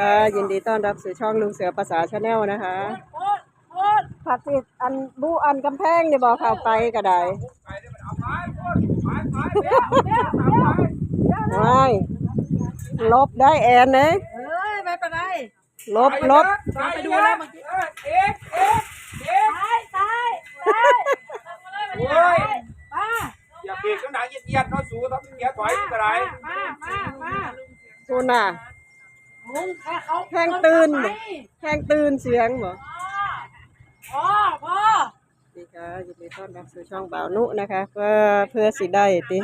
ค่ะยินดีต้อนรับสู่ช่องลุงเสือภาษาชาแนลนะคะผัดสิดอันบูอันกำแพงเนี่ยบอกข้าวไปก็ได้ไม่ลบได้แอนนะเอ้ยไม่เป็นไรลบลบไปดูแล้วเมื่อกี้เอ๊ะเอ๊ะเอ๊ะตายตายตายโอ้ยมาอย่าเบรกข้างหลังเหยียดๆเนาะสูต้องเกียร์ถอยกระไรมามามาคุณน่ะ ลุงแค่เขาแห้งตื่นไปแห้งตื่นเสียงบ่พ่อพ่อดีค่ะยินดีต้อนรับสู่ช่องบ่าวนุนะคะ เพื่อเพื่อสิได้ติ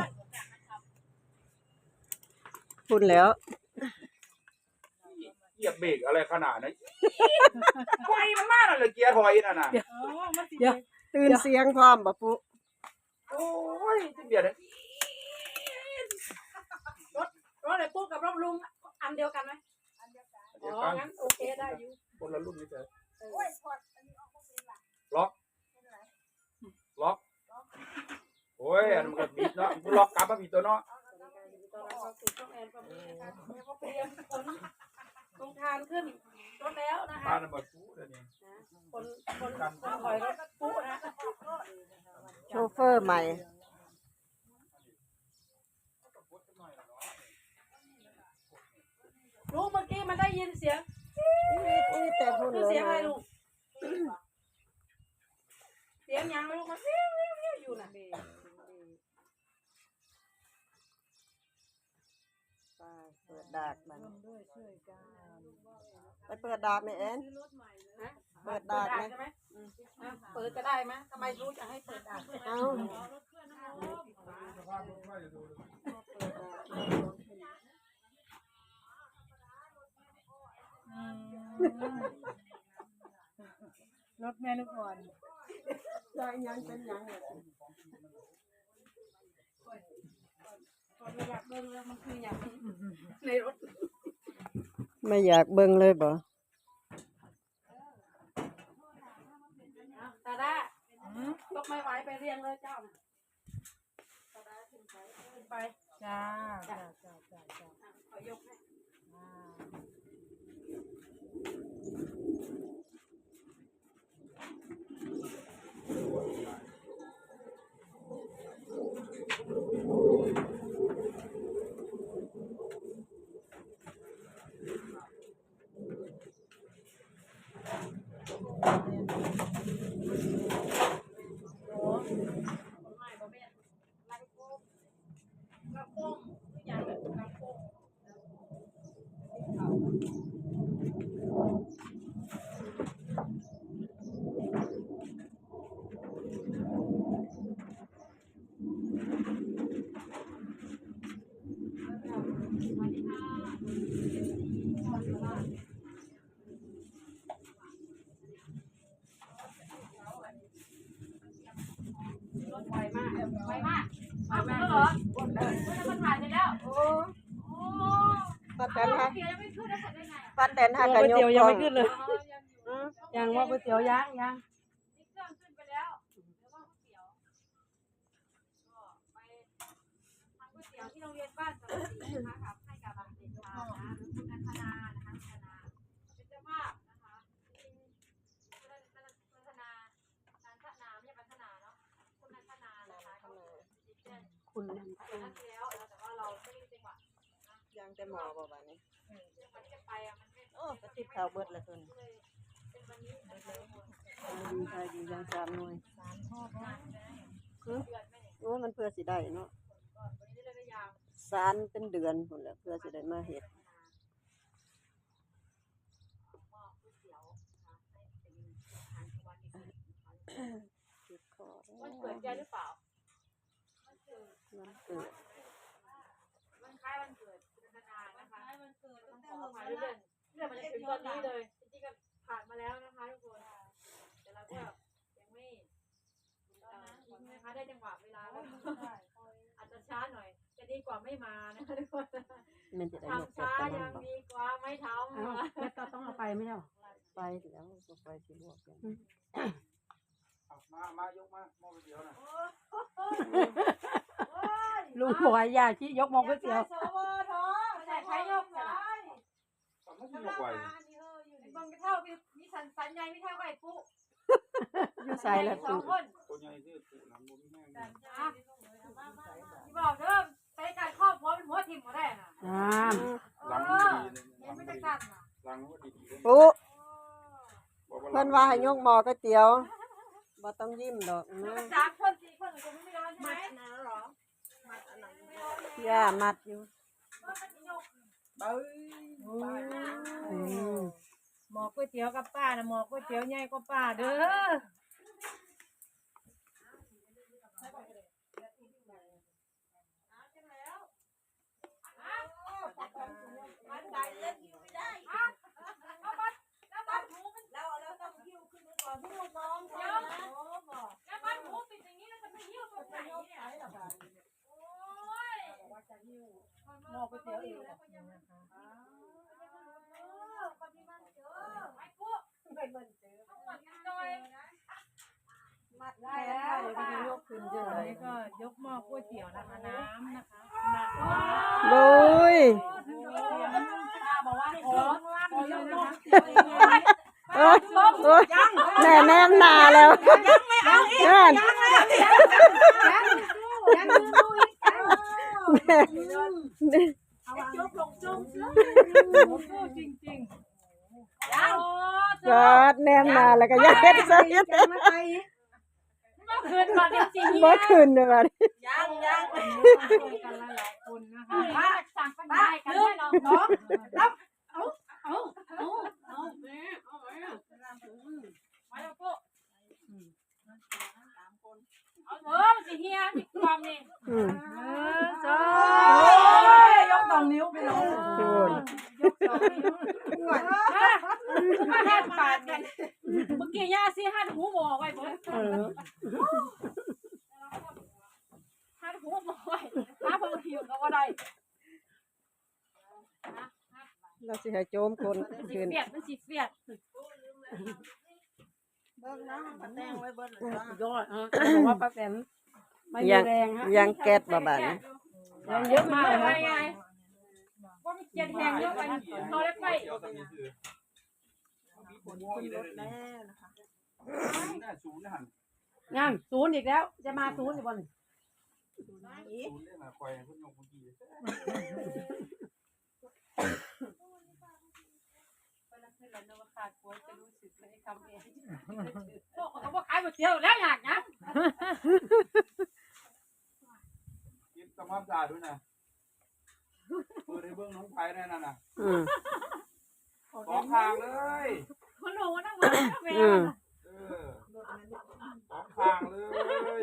พูดแล้ว เหยียบเบรกอะไรขนาดนั้น ไฟมันมากเลยเกียร์ถอยนั่นน่ะเดี๋ยวตื่นเสียงพร้อมบ่ปุ๊โอ้ยจะเบียดเลยรถอะไรปุ๊กกับรถลุงอันเดียวกันไหม อ๋องั้นโอเคได้อยู่คนละรุ่นนี่เจอล็อก ล็อก โอ้ยอันมันก็บิดเนาะล็อกกลับมาบิดตัวเนาะตอนเราเข้าสู่ช่องแอนฟามีนะคะแล้วก็เตรียมขนตรงทานขึ้นรถแล้วนะบ้าคะนมันบดฟูเดี๋ยวนี้คนคนคนถอยรถปุ๊นะโชเฟอร์ใหม่ ลุงเมื่อกี้มันได้ ยินเสียงอีแต่พูดคือเสียงอะไรลุงเสียงยังไม่รู้มันเสียงอยู่น่ะไปเปิดดากมันไปเปิดดากไหมแอนเปิดดากไหมเปิดก็ได้ไหมทำไมรู้จะให้เปิดดากเอ้า รถแม่ลูกอ่อนได้ยังเป็นยังเนี่ยตอนอยากเบิ่งแล้วมันคืออย่างในรถไม่อยากเบิ่งเลยบ่อะตาด้ายกไม่ไหวไปเรียงเลยเจ้าน่ะตาด้าขึ้นไปขึ้นไปจ้าจ้าจ้าจ้าจ้าอะขอยกให้ ไม่บ่แม่นลังโป่งลังโป่งทุกอย่างแบบลังโป่ง รถไวมาก ไวมากเอาไปแล้วเหรอเฮ้ยมันถ่ายไปแล้วโอ้โอ้ป้าแตนฮะเกียร์ยังไม่ขึ้นแล้วขับได้ไงป้าแตนฮะกันยกเตียวยังไม่ขึ้นเลยอ๋อยังยังว่าก๋วยเตี๋ยวยังยังนี่เครื่องขึ้นไปแล้วเดี๋ยวว่าก๋วยเตี๋ยวก็ไปทำก๋วยเตี๋ยวที่โรงเรียนบ้านสรสีนะคะกับให้กับเด็กชายนะคุณอัธนานะคะคุณอัธนาเป็นเจ้าภาพนะคะจริงๆคุณอัธนาคุณอัธนาการพัฒนาไม่ใช่พัฒนาเนาะคุณอัธนานะคะก็คือจริงๆ คุณนัดแล้วแต่ว่าเราไม่ได้จังหวะยังแต่หมอบ่บัดนี้จังหวะที่จะไปอะมันไม่โอ้กระติบข้าวเบิดละเพิ่นเลยเป็นวันนี้มันเลยหมดดีใจดียังสามหน่วยเดือนไม่เนี่ยโอ้มันเพื่อสิได้เนาะก็วันนี้ได้ระยะสารเป็นเดือนพุ่นแหละเพื่อสิได้มาเฮ็ดมอบก๋วยเตี๋ยวนะคะให้เป็นอาหารวันเด็กๆติดคอวันเกิดแกหรือเปล่ามัน เกิดวันคล้ายวันเกิดคุณธนานะคะคล้ายวันเกิดต้องขออภัยเรื่องเรื่องมันจะถึงตอนนี้เลยจริงๆก็ผ่านมาแล้วนะคะทุกคน แต่เราก็ยังไม่เอ่อทิ้งนะคะได้จังหวะเวลาแล้วอาจจะช้าหน่อย จะดีกว่าไม่มานะคะทุกคนมันจะได้หมดทำช้ากัยังบ่ดีกว่าไม่ทำอ้าวนะแล้วก็ต้องเอาไปไม่ใช่หรอไปแล้วก็ไปสิลวกกันมา มายกมา มอก๋วยเตี๋ยวนะ ลุงบอกว่าอย่าชี้ยกมองก๋วยเตี๋ยวไม่ใช่ใช้ยกสายต้องมันสิยกไหวไอ้เบิ่งไปเท่ามีมีสันสันใหญ่มีเท่าไอ้ปุ๊อยู่ใส่ละสอตุงคนตัวใหญ่ที่สุดนะบ่มีแห้งอะที่บอกเด้อใช้การครอบหัวเป็นหัวทิ่มบ่ได้น่ะอ่าหลังมันดีเลยเห็นหลังไม่มันได้ดีกันน่ะหลังมันดีดีเลยปุ๊บอกเพิ่นว่าให้ยกหม้อก๋วยเตี๋ยวบ่ต้องยิ้มดอกมันนะก็สามคนสี่คนก็ไม่ร้อนใช่ไหม ย่ามัดอยู่ว่ามันจะยกอืมหมอก๋วยเตี๋ยวกับป้านะหมอก๋วยเตี๋ยวใหญ่กว่าป้าเด้อมันได้เล่นอยู่ไม่ได้อะแล้วมันแล้วมันหูมันเราเราต้องหิ้วขึ้นก่อนที่ลูกน้องเดี๋ยวแล้วมันหูปิดอย่างนี้แล้วจะไม่หิ้วตรงไหนเนี่ยโอ้ยหมอ ก๋วยเตี๋ยวเองนะคะคนที่มันเจอไอ้ปุ๊ไม่มันเจอต้องหมดกันเลยมัดได้ได้แล้วเดี๋ยวจะยกขึ้นจังอัไดนนี้ก็ยกหม้อก๋วยเตี๋ยวนะคะน้ำนะคะหนักมากบุยบอกว่าขอขอเลยนะคะเอ้ยเอ้ยแม่แนมหนาแล้วนั่น ยังมือดูอีก แม่ จุ กลงจุกโอ้จริงยังกอดแนมนาแล้วก็ยัดใส่ยัดเมื่อคืนก่อนจริงๆเมื่อคืนเลยบัดนี้ยังยังกันหลายคนนะคะสั่งกันได้กันได้น้องน้องรับเอาเอาเอาเอาแม่เอาไว้อะไว้เอาปุ๊เอาเถอะสิเฮียสิความนี่ อืม เออจ้าย กสองนิ้วไปเลย พูด มาหันปาดกันเมื่อ กี้ย่าสิหันหูบอกไว้เบิดเออหันหูบอกไว้หาเพิ่นหิวก็บ่ได้เราสิให้โจมคนสิขึ้นเฟียดมันสิเฟียดยอดเออบอกว่าป้าแตนไม่มียังแรงฮะยังแก๊สบ่บาดนี้แรงเยอะมากเลยไปนะไงว่ามีเกียนแหงเยอะไปเขาได้ไป เดี๋ยวตอนนี้คือมีคนว่าอีกแล้วนะหน้าศูนย์นะหันงั้นศูนย์อีกแล้ว จะมาศูนย์อีกวันศูนย์เนี่ยนะคอยเพิ่นยกเมื่อกี้พวกเขาบอกขายก๋วยเตี๋ยวแล้วอยากนะกินทำความสะอาดด้วยนะเปิดในเบื้องน้องไผ่นั่นน่ะนะอืมสองทางเลย คนหนูนั่งมาแม่อืมเออสองทางเล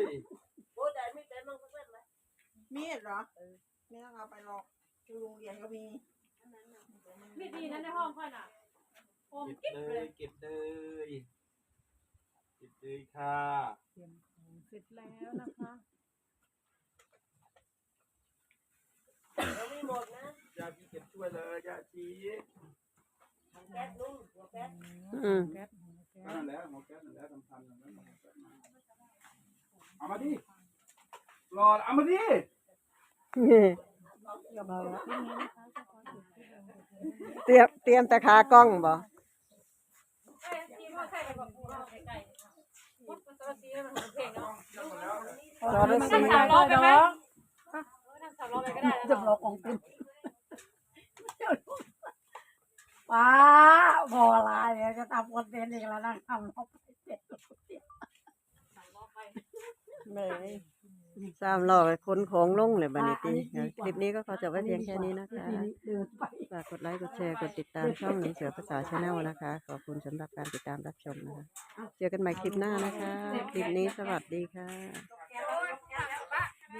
ยมีดเหรอไม่ต้องเอาไปหรอกที่โรงเรียนก็มีมีดีนะในห้องค่อยน่ะโอมเก็บกิ๊บเลเลยยเก็บเลยเก็บเลยค่ะเสร็จแล้วนะคะยาชีเก็บช่วยเลยยาชี อืมนั่นแหละหมอแก๊สนั่นแหละสำคัญนั่นแหละหมอแก๊สมาเอามาดิรอเอามาดินี่เตรียมเตรียมแต่ขากล้องบ่ไอ้ทีมเขาใส่ไปบอกกูเอาไก่ๆมันตัวสีมันเพลงเนาะจอดรถนั่สิงสามล้อไปไหมนั่งสามล้อไปก็ได้จะบอกของคุณป้า พอลาเนี่ยจะทำคอนเทนต์อีกแล้วนั่งทำเขาไปเสร็จแม่สามล้อไปขนของลงเลยบัดนี้ติคลิปนี้ก็ขอจบไว้เพียงแค่นี้นะคะเดินไป ฝากกดไลค์ กดแชร์ กดติดตามช่องหนี้เสือภาษาชาแนลนะคะ ขอบคุณสำหรับการติดตามรับชมนะคะ เจอกันใหม่คลิปหน้านะคะ คลิปนี้สวัสดีค่ะ